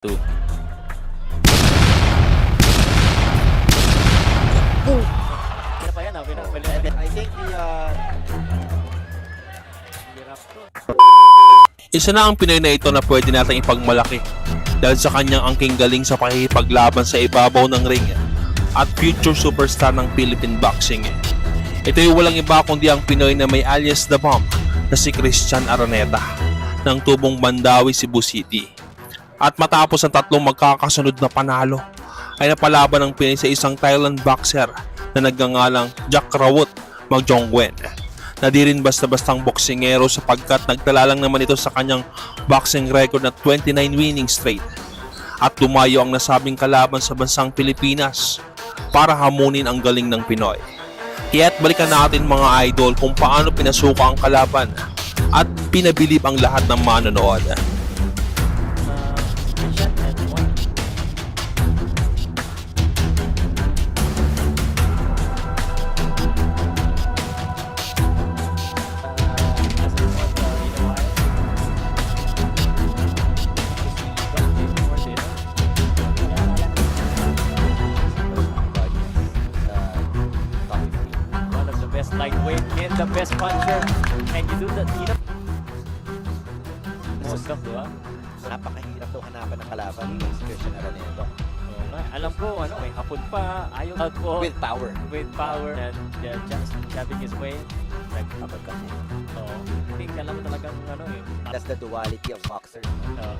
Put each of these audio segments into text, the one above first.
Two. Kaya pa yan, ah, pinapali. I think the uh, Hirap to. Isa na ang Pinoy na ito na pwede nating ipagmalaki dahil sa kanyang angking galing sa pakikipaglaban sa ibabaw ng ring at future superstar ng Philippine boxing. Ito ay walang iba kundi ang Pinoy na may alias The Bomb na si Christian Araneta ng tubong Mandawi, Cebu City. At matapos ang tatlong magkakasunod na panalo, ay napalaban ng Pinoy sa isang Thailand boxer na nagngangalang Jack Rawut Magjongwen na di rin basta-bastang boksingero sapagkat nagtala lang naman ito sa kanyang boxing record na 29 winning straight. At tumayo ang nasabing kalaban sa bansang Pilipinas para hamunin ang galing ng Pinoy. Kaya't balikan natin mga idol kung paano pinasuka ang kalaban at pinabilib ang lahat ng manonood. Best lightweight and the best puncher. And you do that, you know, most of, di ba? napakahirap daw hanapan ng kalaban Christian Araneta. Oo nga. Alam ko, ano, may hapon pa, ayaw out ko with, With power. power and yeah, just jabbing his way. Nagpapagka. Oo. Hindi ka lang talagang, ano eh. That's the duality of boxer. Oo.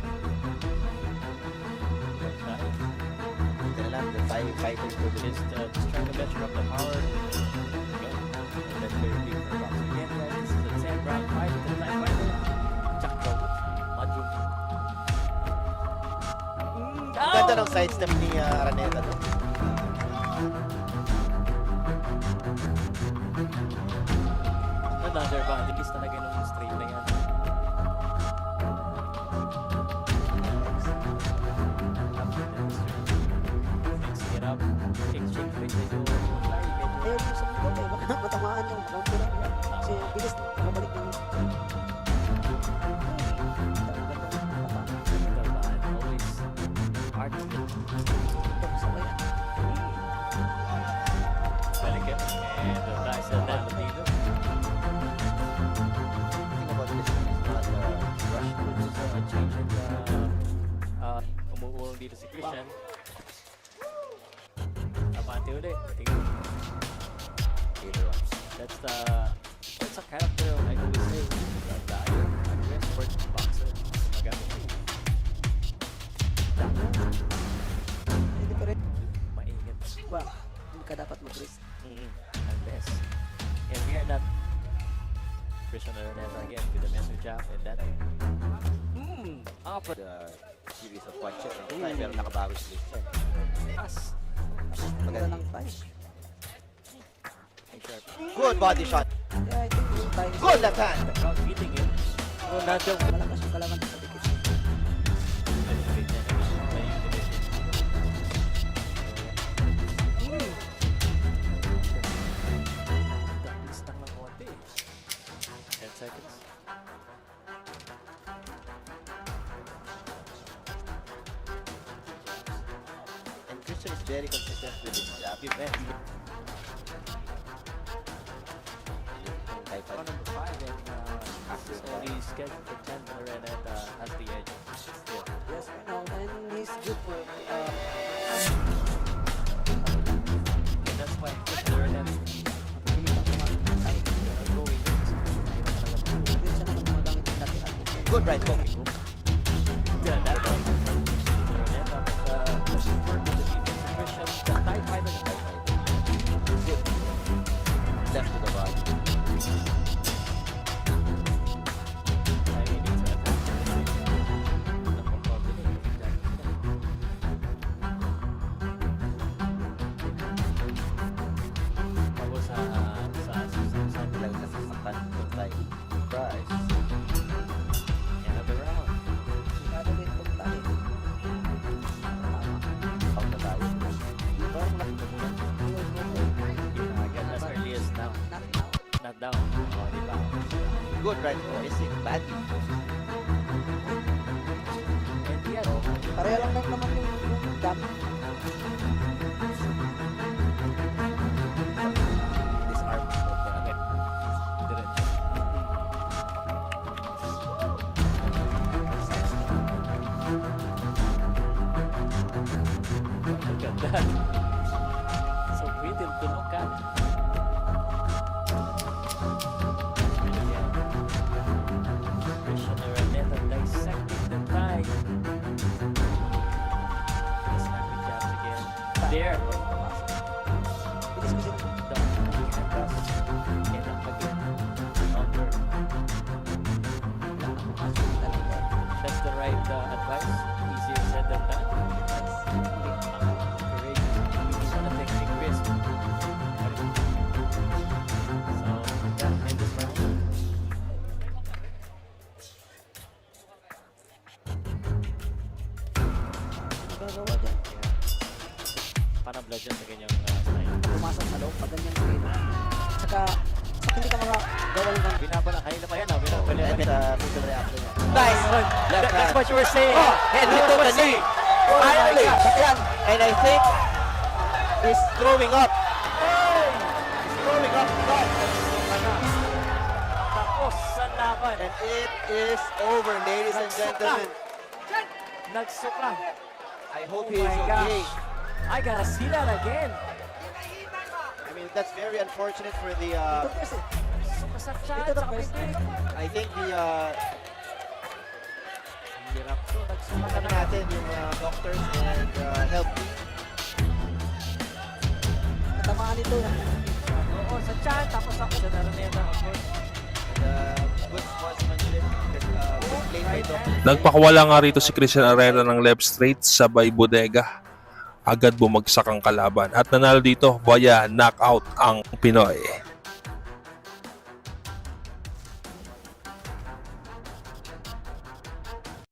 Na the the just, uh, just trying to measure up the power. That's very big for boxing. Again, guys, this is a 10 round fight. A time fight. Jack Rowe. Madjum. Ang Ganda ng sidestep ni uh, Araneta doon. Another advantage is talaga nung Think about this one is not uh, rush to Which is uh, a change in the uh, umuulong dito si Christian. Abante ulit. Tingnan. That's the that's a character I always say. The dire, aggressive boxer. Magamit mo. Hindi pa rin. Maingat. Ba, hindi ka dapat mag-risk. Mm-hmm. Unless. And we are not Christian Araneta again with the message jab and that. Mm, upper The series of punches. Mm. pero nakabawi si Christian. pass. Maganda ng time. Sharp. Good body shot. I think yung time. Good left hand. Crowd beating him. Oh, nandiyan. Malakas yung kalaban sa dikit. Bilis lang ng konti. 10 seconds. And Christian is very consistent with his jab. Is only scheduled for 10 but Renata has the edge still. Yes, I know. And he's good for, uh, And that's why Renata kumita ko mga time. are Good right hook. Missing badly. And yan. Pare Kaya lang lang naman yung yung That's the advice. Easier said than done. Courageous. Hindi siya na-taking risk. So, yeah, in this round. gagawa dyan. Parang blood dyan sa ganyang uh, style. Pumasok sa loob, pag ganyan kayo. Saka, hindi ka makagawa ng ganyan. Binabala, kanina pa yan, oh. Binabala. And sa physical reaction. Nice! That- That's what you were saying. Oh, and hit the knee. Finally! And I think he's throwing up. He's throwing up. Tapos sa laban. And it is over, ladies and gentlemen. I hope Oh he is okay. gosh. I gotta see that again. I mean, that's very unfortunate for the, uh, Ito kasi, Suka sa chan, Ito sa the best. bibig. I think the, uh, Hirap to. Nagsuka ka ano na. natin, yung uh, doctors and uh, health natamaan ito. Oo, sa chan. Tapos ako sa Naraneta, of course. And, uh, good sportsmanship. Uh, well played by hand. Nagpakawala nga rito si Christian Arena ng left straight sabay bodega. Agad bumagsak ang kalaban at nanalo dito via knockout ang Pinoy.